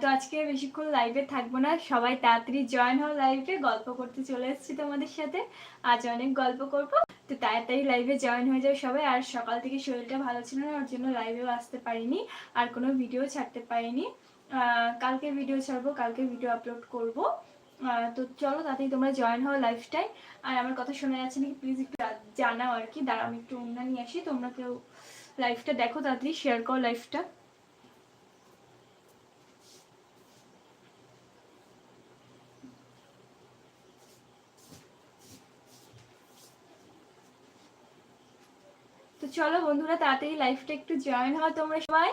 তো আজকে বেশিক্ষণ লাইভে থাকব না। সবাই তাড়াতাড়ি জয়েন হও লাইভে গল্প করতে চলে এসেছি তোমাদের সাথে। আজ অনেক গল্প করব। তো তাড়াতাড়ি লাইভে জয়েন হয়ে যাও সবাই। আর সকাল থেকে শরীরটা ভালো ছিল না, ওর জন্য লাইভেও আসতে পারিনি। আর কোনো ভিডিও ছাড়তে পারিনি। কালকে ভিডিও ছাড়বো, কালকে ভিডিও আপলোড করব। তো চলো তাতেই তোমরা জয়েন হও লাইফটাই আর আমার কথা শোনা যাচ্ছে নাকি? প্লিজ একটু জানাও আর কি। দাঁড়া আমি একটু অন্য নিয়ে আসি। তোমরা কেউ লাইফটা দেখো, তাড়াতাড়ি শেয়ার করো লাইফটা চলো বন্ধুরা, তাড়াতাড়ি লাইফটা একটু জয়েন হওয়া তোমরা সবাই।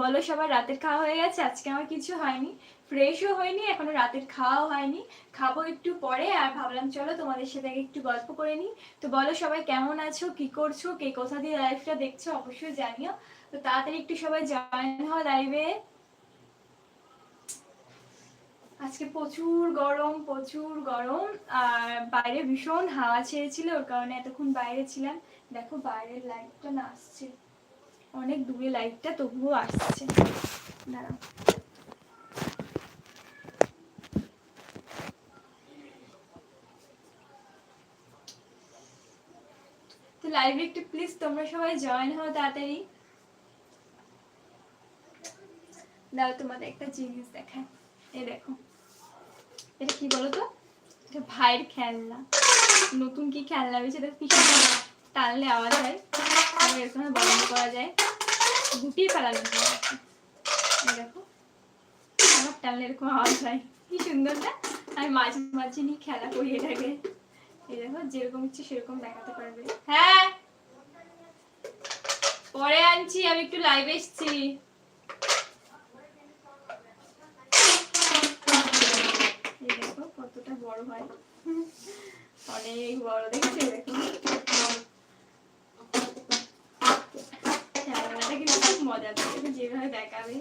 বলো সবার রাতের খাওয়া হয়ে গেছে? আজকে আমার কিছু হয়নি। ফ্রেশও হয়নি, এখনও রাতের খাওয়াও হয়নি। খাব একটু পরে, আর ভাবলাম চলো তোমাদের সাথে একটু গল্প করে নিই। তো বলো সবাই কেমন আছো? কি করছ? কে কোথা দিয়ে লাইফটা দেখছ? অবশ্যই জানিও। তো তাড়াতাড়ি একটু সবাই জয়েন হও লাইভে আজকে প্রচুর গরম প্রচুর গরম। আর বাইরে ভীষণ হাওয়া ছেড়েছিল, ওর কারণে এতক্ষণ বাইরে ছিলাম। দেখো বাইরের লাইটটা না আসছে। অনেক দূরে লাইটটা তবুও আসছে। দাঁড়াও। তো লাইভে একটু প্লিজ তোমরা সবাই জয়েন হও তাড়াতাড়ি। দাও তোমাদের একটা জিনিস দেখায় এই দেখো। এটা কি বলো তো এটা ভাইয়ের খেলনা। নতুন কি খেলনা এটা টানলে আওয়াজ হয়। এরকম বন্ধ করা যায়। গুটিয়ে ফেলানো দেখো। আমার টানলে এরকম আওয়াজ হয়। কি সুন্দর না? আমি মাঝে মাঝে নিয়ে খেলা করি এটাকে। এই দেখো, যেরকম ইচ্ছে সেরকম দেখাতে পারবে। হ্যাঁ! পরে আনছি, আমি একটু লাইভ এসছি দেখো কতটা বড় হয়? অনেক বড়, দেখছ? যেভাবে দেখাবে।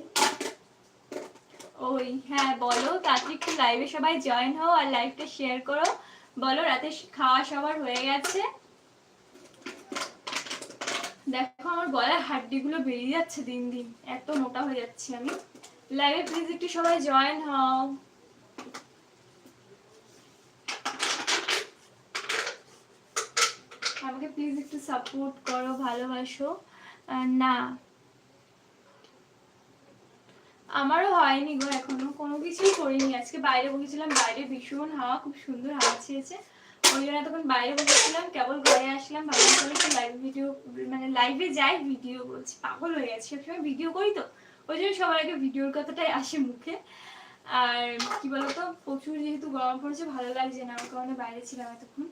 ওই হ্যাঁ বলো একটু লাইভে সবাই জয়েন হও আর শেয়ার বলো, রাতে খাওয়া সবার হয়ে গেছে। দেখো, আমার বেরিয়ে যাচ্ছে দিন দিন। এত মোটা হয়ে যাচ্ছে আমি। লাইভে প্লিজ একটু সবাই জয়েন হও আমাকে প্লিজ একটু সাপোর্ট করো, ভালোবাসো। না, আমারও হয়নি গো এখনও। কোনো কিছুই করিনি। আজকে বাইরে বসেছিলাম, বাইরে ভীষণ হাওয়া, খুব সুন্দর হাওয়া ছেয়েছে ওই জন্য তখন বাইরে বসেছিলাম, কেবল ঘরে আসলাম। ভাবলাম একটু লাইভ ভিডিও মানে লাইভে যাই ভিডিও বলছি পাগল হয়ে গেছে। সবসময় ভিডিও করি তো? ওই জন্য সবার আগে ভিডিওর কথাটাই আসে মুখে। আর কি বলতো, প্রচুর যেহেতু গরম পড়েছে, ভালো লাগছে না ওর কারণে বাইরে ছিলাম এতক্ষণ।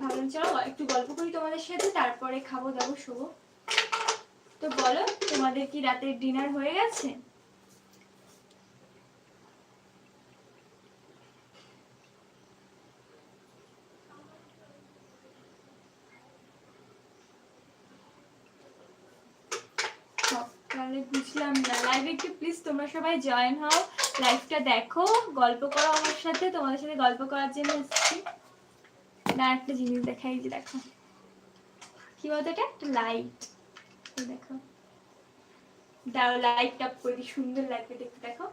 ভাবলাম, চলো একটু গল্প করি তোমাদের সাথে, তারপরে খাব দাবো, শোবো। তো বলো, তোমাদের কি রাতের ডিনার হয়ে গেছে সকালে বুঝলাম না লাইভে একটু প্লিজ তোমরা সবাই জয়েন হও লাইভটা দেখো, গল্প করো আমার সাথে, তোমাদের সাথে গল্প করার জন্য এসেছি। না, একটা জিনিস দেখাই যে দেখো। কি বলতো এটা? একটা লাইট দেখো। দাও লাইট আপ করে সুন্দর লাগবে দেখতে, দেখো।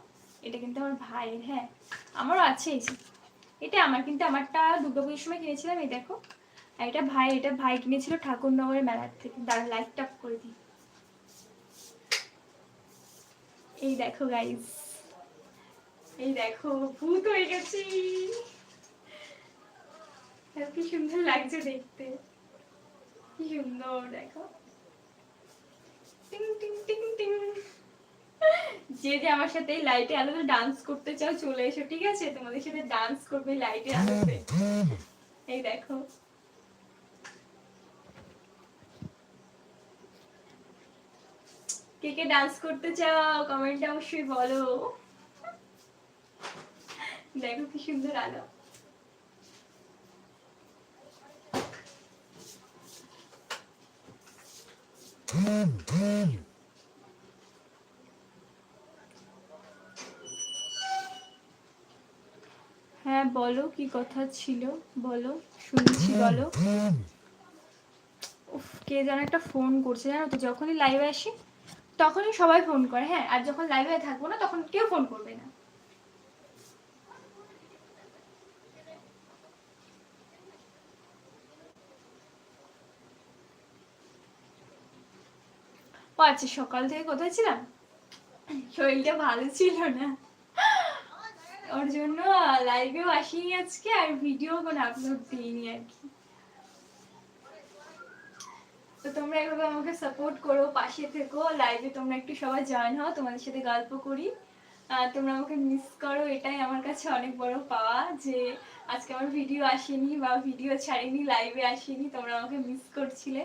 এটা কিন্তু আমার ভাইয়ের হ্যাঁ। আমারও আছে, এই এটা আমার, কিন্তু আমারটা দুর্গাপুজোর সময় কিনেছিলাম, এই দেখো। এটা ভাই এটা ভাই কিনেছিল ঠাকুরনগরের মেলার থেকে। দাঁড়া লাইট আপ করে দিই। এই দেখো গাইস এই দেখো, ভূত হয়ে গেছি। কি সুন্দর লাগছে দেখতে। কি সুন্দর, দেখো। টিং টিং টিং টিং। যে যে আমার সাথে এই লাইটে আলোতে ডান্স করতে চাও, চলে এসো, ঠিক আছে? তোমাদের সাথে ডান্স করবে লাইটে আলোতে। এই দেখো। কে কে ডান্স করতে চাও? কমেন্টে অবশ্যই বলো। দেখো কি সুন্দর আলো। হ্যাঁ বলো কি কথা ছিল? বলো, শুনছি, বলো। কে যেন একটা ফোন করছে, জানো তো? যখনই লাইভে আসি তখনই সবাই ফোন করে হ্যাঁ আর যখন লাইভে থাকব না, তখন কেউ ফোন করবে না। আচ্ছা সকাল থেকে কোথায় ছিলাম? শরীরটা ভালো ছিল না। ওর জন্য লাইভেও আসিনি আজকে, আর ভিডিও কোনো আপলোড দিইনি আর কি। তো তোমরা এভাবে আমাকে সাপোর্ট করো, পাশে থেকো লাইভে তোমরা একটু সবাই জয়েন হও, তোমাদের সাথে গল্প করি। তোমরা আমাকে মিস করো, এটাই আমার কাছে অনেক বড় পাওয়া যে আজকে আমার ভিডিও আসেনি বা ভিডিও ছাড়িনি লাইভে আসেনি, তোমরা আমাকে মিস করছিলে।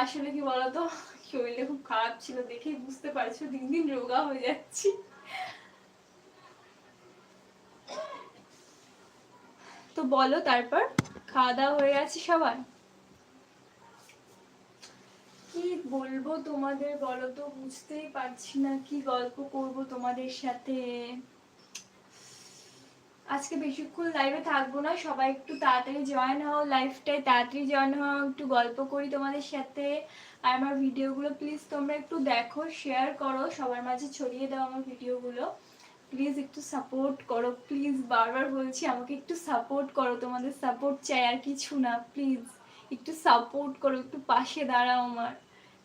আসলে কি বলতো, শরীরটা খুব খারাপ ছিল দেখেই বুঝতে পারছ, দিন দিন রোগা হয়ে যাচ্ছি। তো বলো তারপর খাওয়া দাওয়া হয়ে গেছে সবার? কি বলব তোমাদের বলো তো? বুঝতেই পারছি না কি গল্প করব তোমাদের সাথে। আজকে বেশিক্ষণ লাইভে থাকব না, সবাই একটু তাড়াতাড়ি জয়েন হও লাইভটায় তাড়াতাড়ি জয়েন হও, একটু গল্প করি তোমাদের সাথে। আর আমার ভিডিওগুলো প্লিজ তোমরা একটু দেখো শেয়ার করো, সবার মাঝে ছড়িয়ে দাও আমার ভিডিওগুলো প্লিজ একটু সাপোর্ট করো প্লিজ বারবার বলছি আমাকে একটু সাপোর্ট করো, তোমাদের সাপোর্ট চাই আর কিছু না প্লিজ একটু সাপোর্ট করো, একটু পাশে দাঁড়াও আমার,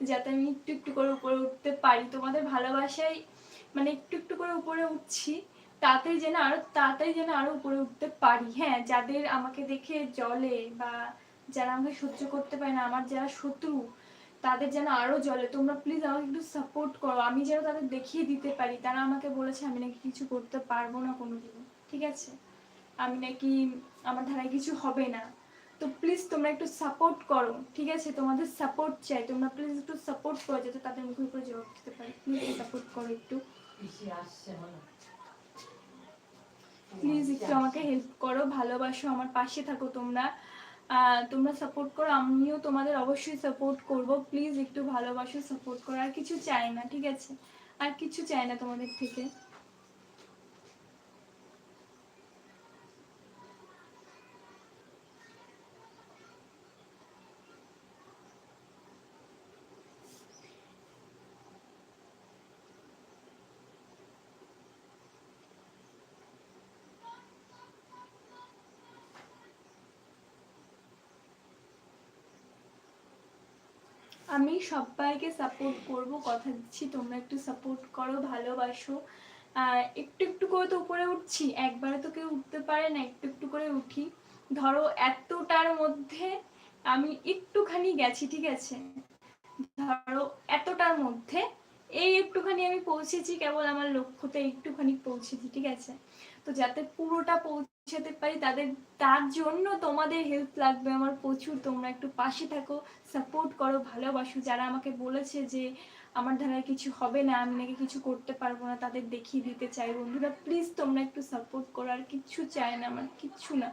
যাতে আমি একটু একটু করে উপরে উঠতে পারি। তোমাদের ভালোবাসায় মানে একটু একটু করে উপরে উঠছি তাড়াতাড়ি যেন আরও তাড়াতাড়ি যেন আরও উপরে উঠতে পারি। হ্যাঁ যাদের আমাকে দেখে জলে বা যারা আমাকে সহ্য করতে পারে না, আমার যারা শত্রু, তাদের যেন আরও জলে তোমরা প্লিজ আমাকে একটু সাপোর্ট করো। আমি যেন তাদের দেখিয়ে দিতে পারি। তারা আমাকে বলেছে, আমি নাকি কিছু করতে পারব না কোনোদিন ঠিক আছে? আমি নাকি, আমার ধারায় কিছু হবে না। তো প্লিজ তোমরা একটু সাপোর্ট করো, ঠিক আছে? তোমাদের সাপোর্ট চাই। তোমরা প্লিজ একটু সাপোর্ট করো যাতে তাদের মুখের উপরে জবাব দিতে পারি। প্লিজ সাপোর্ট করো একটু। প্লিজ একটু আমাকে হেল্প করো, ভালোবাসো, আমার পাশে থাকো তোমরা। তোমরা সাপোর্ট করো, আমিও তোমাদের অবশ্যই সাপোর্ট করব। প্লিজ একটু ভালোবাসো সাপোর্ট করো। আর কিছু চাই না, ঠিক আছে? আর কিছু চাই না তোমাদের থেকে। আমি সবাইকে সাপোর্ট করব, কথা দিচ্ছি, তোমরা একটু সাপোর্ট করো, ভালোবাসো। একটু একটু করে তো উপরে উঠছি, একবারে তো কেউ উঠতে পারে না, একটু একটু করে উঠি। ধরো এতটার মধ্যে আমি একটুখানি গেছি, ঠিক আছে? ধরো এতটার মধ্যে এই একটুখানি আমি পৌঁছেছি, কেবল আমার লক্ষ্যতে একটুখানি পৌঁছেছি, ঠিক আছে? তো যাতে পুরোটা পৌঁছাতে পারি, তাদের, তার জন্য তোমাদের হেল্প লাগবে আমার প্রচুর। তোমরা একটু পাশে থাকো সাপোর্ট করো, ভালোবাসো। যারা আমাকে বলেছে যে আমার ধারায় কিছু হবে না, আমি নাকি কিছু করতে পারব না, তাদের দেখিয়ে দিতে চাই। বন্ধুরা প্লিজ তোমরা একটু সাপোর্ট করো, আর কিচ্ছু চাই না আমার, কিচ্ছু না।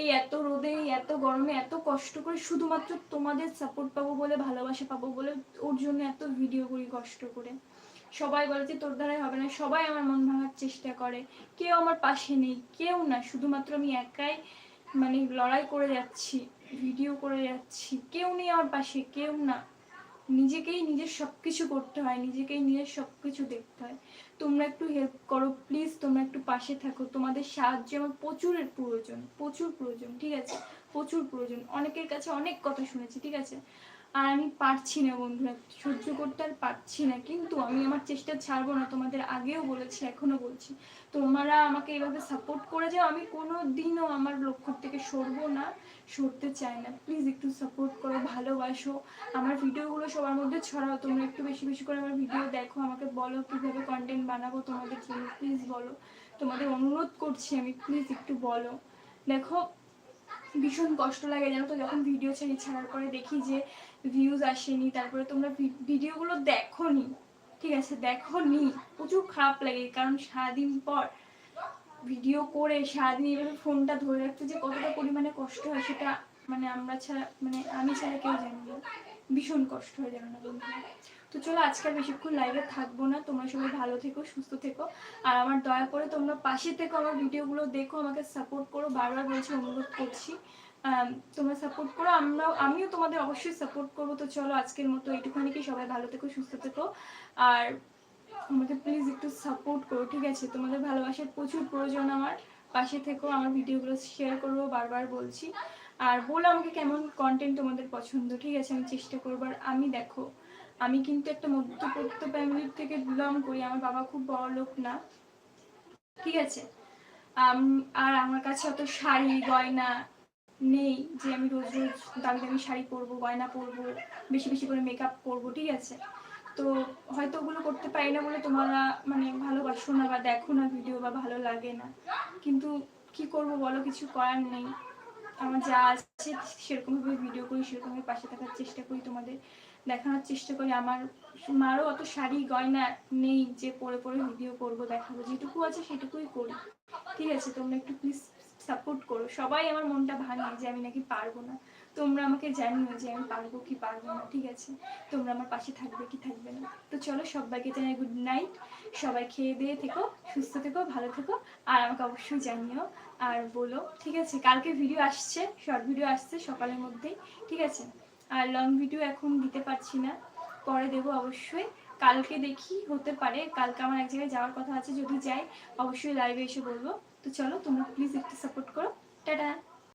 এই এত রোদে এত গরমে, এত কষ্ট করে শুধুমাত্র তোমাদের সাপোর্ট পাবো বলে, ভালোবাসা পাবো বলে, ওর জন্য এত ভিডিও করি কষ্ট করে। সবাই বলে যে তোর দ্বারাই হবে না, সবাই আমার মন ভাঙার চেষ্টা করে। কেউ আমার পাশে নেই, কেউ না, শুধুমাত্র আমি একাই মানে লড়াই করে যাচ্ছি, ভিডিও করে যাচ্ছি। কেউ নেই আমার পাশে, কেউ না। নিজেকেই নিজের সব কিছু করতে হয়, নিজেকেই নিজের সব কিছু দেখতে হয়। তোমরা একটু হেল্প করো প্লিজ তোমরা একটু পাশে থাকো। তোমাদের সাহায্য আমার প্রচুরের প্রয়োজন, প্রচুর প্রয়োজন, ঠিক আছে? প্রচুর প্রয়োজন। অনেকের কাছে অনেক কথা শুনেছি, ঠিক আছে? আর আমি পারছি না বন্ধুরা, সহ্য করতে আর পারছি না। কিন্তু আমি আমার চেষ্টা ছাড়বো না, তোমাদের আগেও বলেছি, এখনও বলছি। তোমরা আমাকে এভাবে সাপোর্ট করে যাও, আমি কোনো দিনও আমার লক্ষ্য থেকে সরবো না, সরতে চাই না। প্লিজ একটু সাপোর্ট করো, ভালোবাসো। আমার ভিডিওগুলো সবার মধ্যে ছড়াও, তোমরা একটু বেশি বেশি করে আমার ভিডিও দেখো, আমাকে বলো কীভাবে কন্টেন্ট বানাবো তোমাদের জন্য প্লিজ বলো। তোমাদের অনুরোধ করছি আমি প্লিজ একটু বলো। দেখো, ভীষণ কষ্ট লাগে জানো তো, যখন ভিডিও ছাড়ি, ছাড়ার পরে দেখি যে ভিউজ আসেনি, তারপরে তোমরা ভিডিওগুলো দেখো নি ঠিক আছে দেখো নি প্রচুর খারাপ লাগে, কারণ সারাদিন পর ভিডিও করে, সারাদিন এইভাবে ফোনটা ধরে রাখতে যে কতটা পরিমাণে কষ্ট হয় সেটা মানে আমরা ছাড়া মানে আমি ছাড়া কেউ জানি না। ভীষণ কষ্ট হয়ে যাবে না তো চলো, আজকে বেশিক্ষণ লাইভে থাকব না। তোমরা সবাই ভালো থেকো, সুস্থ থেকো। আর আমার দয়া করে তোমরা পাশে থেকো আমার ভিডিওগুলো দেখো, আমাকে সাপোর্ট করো। বারবার বলছি, অনুরোধ করছি। তোমরা সাপোর্ট করো, আমরাও, আমিও তোমাদের অবশ্যই সাপোর্ট করব। তো চলো, আজকের মতো এইটুখানি কি? সবাই ভালো থেকো, সুস্থ থেকো। আর আমাকে প্লিজ একটু সাপোর্ট করো, ঠিক আছে? তোমাদের ভালোবাসার প্রচুর প্রয়োজন আমার। পাশে থেকো, আমার ভিডিওগুলো শেয়ার করব, বারবার বলছি। আর বলো আমাকে কেমন কন্টেন্ট তোমাদের পছন্দ, ঠিক আছে? আমি চেষ্টা করব। আর আমি দেখো, আমি কিন্তু একটা মধ্যবিত্ত ফ্যামিলির থেকে বিলং করি, আমার বাবা খুব বড় লোক না, ঠিক আছে? আর আমার কাছে অত শাড়ি, গয়না নেই যে আমি রোজ রোজ দামি দামি শাড়ি পরবো, গয়না পরবো, বেশি বেশি করে মেকআপ করব ঠিক আছে? তো হয়তো ওগুলো করতে পারি না বলে তোমরা মানে ভালোবাসো না বা দেখো না ভিডিও বা ভালো লাগে না। কিন্তু কি করব বলো, কিছু করার নেই। আমার যা আছে সেরকমভাবে ভিডিও করি, সেরকমভাবে পাশে থাকার চেষ্টা করি, তোমাদের দেখানোর চেষ্টা করি। আমার মারও অত শাড়ি, গয়না নেই যে পরে পরে ভিডিও করব, দেখাবো, যেটুকু আছে সেটুকুই করি। ঠিক আছে, তোমরা একটু প্লিজ সাপোর্ট করো। সবাই আমার মনটা ভাঙে যে আমি নাকি পারব না। তোমরা আমাকে জানিও যে আমি পারব কি পারব না, ঠিক আছে? তোমরা আমার পাশে থাকবে কি থাকবে না। তো চলো সবাইকে জানাই গুড নাইট সবাই খেয়ে দিয়ে থেকো, সুস্থ থেকো, ভালো থেকো, আর আমাকে অবশ্যই জানিও আর বলো, ঠিক আছে? কালকে ভিডিও আসছে শর্ট ভিডিও আসছে সকালের মধ্যেই, ঠিক আছে? আর লং ভিডিও এখন দিতে পারছি না, পরে দেবো অবশ্যই। কালকে দেখি, হতে পারে। কালকে আমার এক জায়গায় যাওয়ার কথা আছে, যদি যাই, অবশ্যই লাইভে এসে বলব। তো চলো তোমরা প্লিজ একটু সাপোর্ট করো। টাটা।